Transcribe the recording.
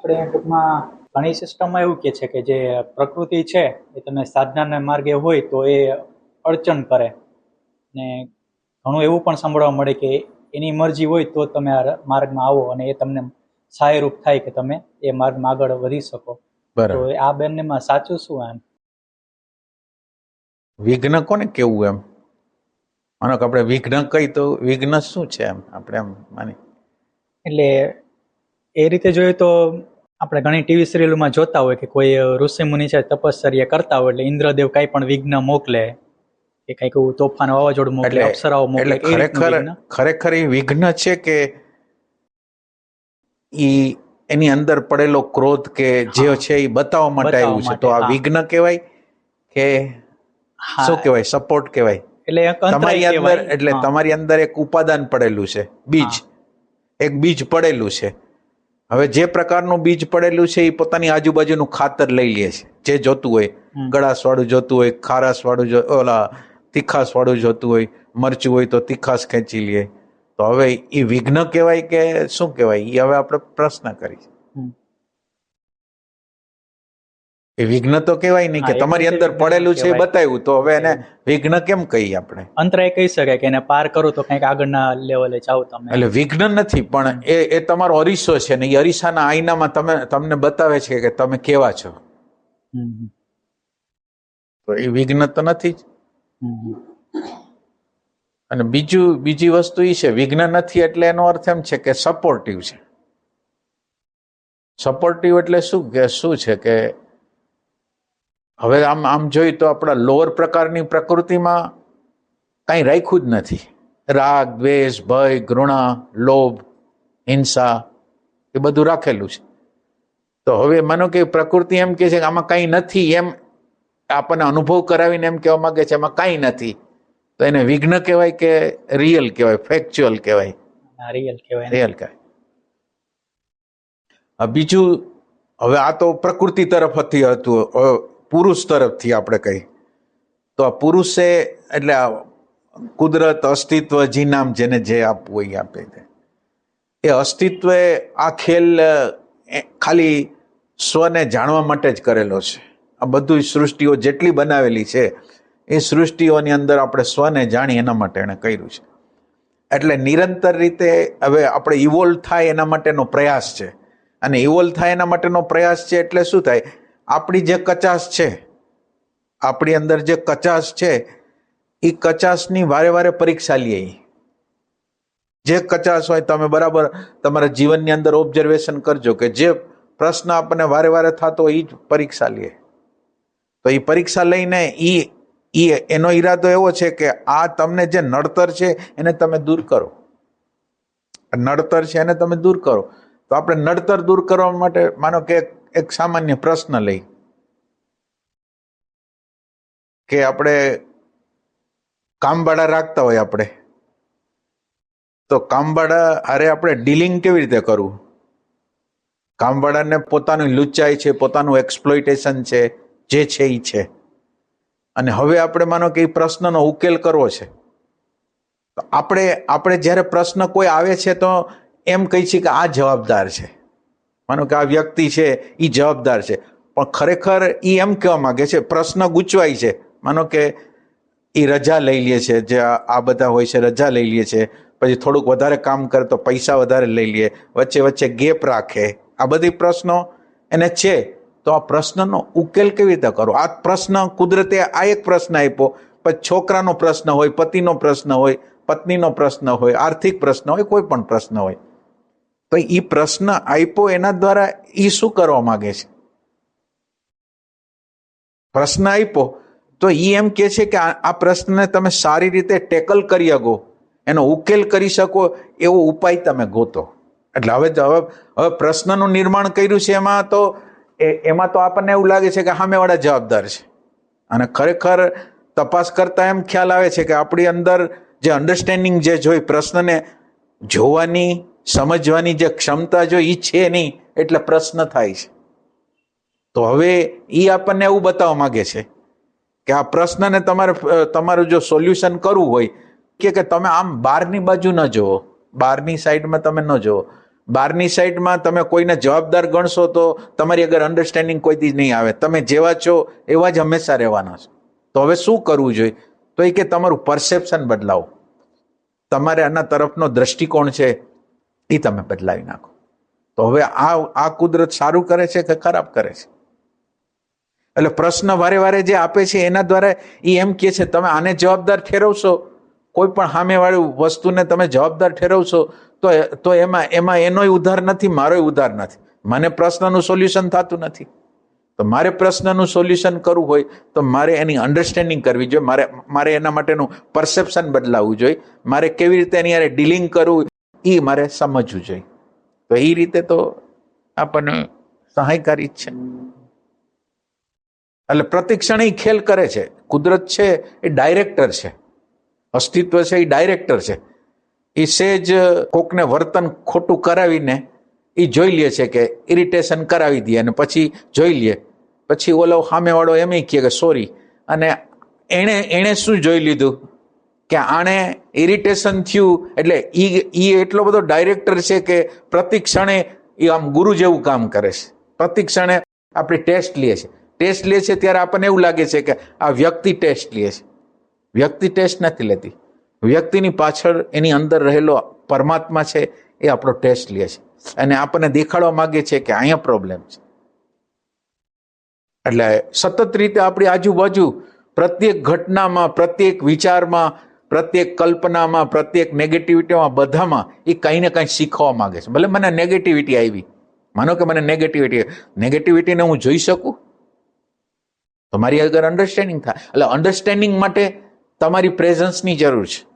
આપણે ટૂંકમાં ઘણી સિસ્ટમમાં એવું કે છે કે જે પ્રકૃતિ છે એ તમે સાધનાના માર્ગે હોય તો એ અડચણ કરે. ને ઘણું એવું પણ સાંભળવા મળે કે એની મરજી હોય તો તમે આ માર્ગમાં આવો અને એ તમને સહાયરૂપ થાય કે તમે એ માર્ગમાં આગળ વધી શકો. તો બરાબર આ બંનેમાં સાચું શું એમ? વિઘ્ન કોને કેવું એમ? માનો કે આપણે વિઘ્ન કહી તો વિઘ્ન શું છે એમ? આપણે એમ માની. એટલે એ રીતે જોઈએ તો આપણે ઘણી ટીવી સિરિયલોમાં જોતા હોય કે કોઈ ઋષિ મુનિ છે તપશ્ચર્યા કરતા હોય એટલે ઇન્દ્રદેવ કાંઈ પણ વિઘ્ન મોકલે કે કંઈક તોફાન વાવાઝોડું મોકલે અપ્સરાઓ મોકલે એટલે ખરેખર ખરેખર એ વિઘ્ન છે કે ઈ એની અંદર પડેલો ક્રોધ કે જે છે એ બતાવવા માટે આવ્યું છે? તો આ વિઘ્ન કહેવાય કે શું કહેવાય? સપોર્ટ કહેવાય. એટલે તમારી અંદર એટલે તમારી અંદર એક ઉપાદાન પડેલું છે બીજ. એક બીજ પડેલું છે. હવે જે પ્રકારનું બીજ પડેલું છે એ પોતાની આજુબાજુનું ખાતર લઈ લે છે. જે જોતું હોય. ગળાશ વાળું જોતું હોય ખારાશ વાળું જો ઓલા તીખાશ વાળું જોતું હોય મરચું હોય તો તીખાશ ખેંચી લે. તો હવે એ વિઘ્ન કહેવાય કે શું કહેવાય? એ હવે આપણે પ્રશ્ન કરી એ વિઘ્ન તો કહેવાય નહીં કે તમારી અંદર પડેલું છે એ બતાવ્યું. તો હવે એને વિઘ્ન કેમ કહીએ આપણે? અંતરાય કહી શકાય કે એને પાર કરો તો કંઈક આગળના લેવલે જાઓ તમે. એટલે વિઘ્ન નથી પણ એ એ તમારો અરીસો છે ને એ અરીસાના આઈનામાં તમે તમને બતાવે છે કે તમે કેવા છો. તો એ વિઘ્ન તો નથી જ. અને બીજું બીજી વસ્તુ એ છે વિઘ્ન નથી એટલે એનો અર્થ એમ છે કે સપોર્ટિવ છે. સપોર્ટિવ એટલે શું કે શું છે કે હવે આમ આમ જોઈએ તો આપણા લોઅર પ્રકારની પ્રકૃતિમાં કાંઈ રાખ્યું જ નથી. રાગ દ્વેષ ભય ઘૃણા લોભ હિંસા એ બધું રાખેલું છે. તો હવે માનો કે પ્રકૃતિ એમ કે છે કે આમાં કાંઈ નથી એમ આપણને અનુભવ કરાવીને એમ કહેવા માંગે છે એમાં કાંઈ નથી. તો એને વિઘ્ન કહેવાય કે રિયલ કહેવાય ફેક્ચ્યુઅલ કહેવાય? આ રિયલ કહેવાય રિયલ કહેવાય. બીજું હવે આ તો પ્રકૃતિ તરફ હતી હતું પુરુષ તરફથી આપણે કહી. તો આ પુરુષે એટલે આ કુદરત, અસ્તિત્વ જીનામ જેને જે આપવું એ આપે છે. એ અસ્તિત્વે આ ખેલ ખાલી સ્વને જાણવા માટે જ કરેલો છે. આ બધું સૃષ્ટિઓ જેટલી બનાવેલી છે, એ સૃષ્ટિઓની અંદર આપણે સ્વને જાણી એના માટે એણે કર્યું છે. એટલે નિરંતર રીતે હવે આપણે ઇવોલ્વ થાય એના માટેનો પ્રયાસ છે. અને ઇવોલ્વ થાય એના માટેનો પ્રયાસ છે એટલે શું થાય? આપણી જે કચાશ છે, આપણી અંદર જે કચાશ છે, એ કચાશની વારે વારે પરીક્ષા લઈએ જે કચાશ હોય તમે બરાબર તમારા જીવનની અંદર ઓબ્ઝર્વેશન કરજો કે જે પ્રશ્ન આપણને વારે વારે થતો એ જ પરીક્ષા લઈએ તો એ પરીક્ષા લઈને એ એ એનો ઈરાદો એવો છે કે આ તમને જે નડતર છે એને તમે દૂર કરો. નડતર છે એને તમે દૂર કરો. તો આપણે નડતર દૂર કરવા માટે માનો કે એક- સામાન્ય પ્રશ્ન લઈ કે આપણે કામવાળા રાખતા હોય આપણે. તો કામવાળા અરે આપણે ડીલિંગ કેવી રીતે કરવું? કામવાળાને પોતાની લુચાઈ છે, પોતાનું એક્સપ્લોઇટેશન છે, જે છે એ છે. અને હવે આપણે માનો કે એ પ્રશ્નનો ઉકેલ કરવો છે. આપણે આપણે જ્યારે પ્રશ્ન કોઈ આવે છે તો એમ કહી છીએ કે આ જવાબદાર છે. માનો કે આ વ્યક્તિ છે એ જવાબદાર છે. પણ ખરેખર એ એમ કહેવા માગે છે, પ્રશ્ન ગૂંચવાય છે. માનો કે એ રજા લઈ લે છે, જે આ બધા હોય છે, રજા લઈ લે છે. પછી થોડુંક વધારે કામ કરે તો પૈસા વધારે લઈ લે. વચ્ચે વચ્ચે ગેપ રાખે. આ બધી પ્રશ્નો એને છે. તો આ પ્રશ્નનો ઉકેલ કેવી રીતે કરો? આ પ્રશ્ન કુદરતે આ એક પ્રશ્ન આપ્યો. પછી છોકરાનો પ્રશ્ન હોય, પતિનો પ્રશ્ન હોય, પત્નીનો પ્રશ્ન હોય, આર્થિક પ્રશ્ન હોય, કોઈ પણ પ્રશ્ન હોય. તો એ પ્રશ્ન આપ્યો એના દ્વારા એ શું કરવા માંગે છે? પ્રશ્ન આપ્યો તો એ એમ કે છે કે આ પ્રશ્નને તમે સારી રીતે ટેકલ કરી શકો, એનો ઉકેલ કરી શકો, એવો ઉપાય તમે ગોતો. એટલે હવે હવે હવે પ્રશ્નનું નિર્માણ કર્યું છે એમાં તો એમાં તો આપણને એવું લાગે છે કે સામેવાળા જવાબદાર છે. અને ખરેખર તપાસ કરતા એમ ખ્યાલ આવે છે કે આપણી અંદર જે અન્ડરસ્ટેન્ડિંગ જે જોઈ પ્રશ્નને જોવાની સમજવાની જે ક્ષમતા જો એ છે નહીં, એટલે પ્રશ્ન થાય છે. તો હવે એ આપણને એવું બતાવવા માંગે છે કે આ પ્રશ્નને તમારે તમારું જો સોલ્યુશન કરવું હોય, કે તમે આમ બહારની બાજુ ન જુઓ બહારની સાઈડમાં તમે ન જુઓ. બહારની સાઈડમાં તમે કોઈને જવાબદાર ગણશો તો તમારી અગર અન્ડરસ્ટેન્ડિંગ કોઈ દી નહીં આવે. તમે જેવા છો એવા જ હંમેશા રહેવાના છો. તો હવે શું કરવું જોઈએ? તો એ કે તમારું પરસેપ્શન બદલાવો. તમારે આના તરફનો દ્રષ્ટિકોણ છે એ તમે બદલાવી નાખો. તો હવે આ આ કુદરત સારું કરે છે કે ખરાબ કરે છે? એટલે પ્રશ્ન વારે વારે જે આપે છે એના દ્વારા એ એમ કહે છે, તમે આને જવાબદાર ઠેરવશો? કોઈ પણ સામેવાળી વસ્તુને તમે જવાબદાર ઠેરવશો, તો તો એમાં એમાં એનોય ઉધાર નથી, મારોય ઉધાર નથી. મને પ્રશ્નનું સોલ્યુશન થતું નથી. તો મારે પ્રશ્નનું સોલ્યુશન કરવું હોય, તો મારે એની અન્ડરસ્ટેન્ડિંગ કરવી જોઈએ. મારે મારે એના માટેનું પરસેપ્શન બદલાવવું જોઈએ. મારે કેવી રીતે એની યારે ડીલિંગ કરવું? એ મારે સમજવું જોઈએ. તો એ રીતે તો આપણને સહાયકારી જ છે. એટલે પ્રતિક્ષણ એ ખેલ કરે છે. કુદરત છે એ ડાયરેક્ટર છે. અસ્તિત્વ છે એ ડાયરેક્ટર છે. એ સેજ કોકને વર્તન ખોટું કરાવીને એ જોઈ લે છે કે ઇરિટેશન કરાવી દે અને પછી જોઈ લે. પછી ઓલો સામેવાળો એમ કહે કે સોરી અને એણે એણે શું જોઈ લીધું? કે આણે ઇરિટેશન થયું, એટલે એ એટલો બધો ડાયરેક્ટર છે કે પ્રતિ ક્ષણે એ આમ ગુરુ જેવું કામ કરે છે. પ્રતિ ક્ષણે આપણી ટેસ્ટ લે છે. ટેસ્ટ લે છે ત્યારે આપણને એવું લાગે છે કે આ વ્યક્તિ ટેસ્ટ લે છે. વ્યક્તિ ટેસ્ટ નથી લેતી. વ્યક્તિની પાછળ એની અંદર રહેલો પરમાત્મા છે એ આપણો ટેસ્ટ લે છે. અને આપણને દેખાડવા માગે છે કે અહીંયા પ્રોબ્લેમ છે. એટલે સતત રીતે આપણી આજુબાજુ પ્રત્યેક ઘટનામાં, પ્રત્યેક વિચારમાં પ્રત્યેક કલ્પનામાં, પ્રત્યેક નેગેટિવિટીમાં બધામાં એ કંઈ ને કંઈ શીખવા માગે છે. ભલે મને નેગેટિવિટી આવી. માનો કે મને નેગેટિવિટી નેગેટિવિટીને હું જોઈ શકું? તો મારી અગર અન્ડરસ્ટેન્ડિંગ થાય. એટલે અન્ડરસ્ટેન્ડિંગ માટે તમારી પ્રેઝન્સની જરૂર છે.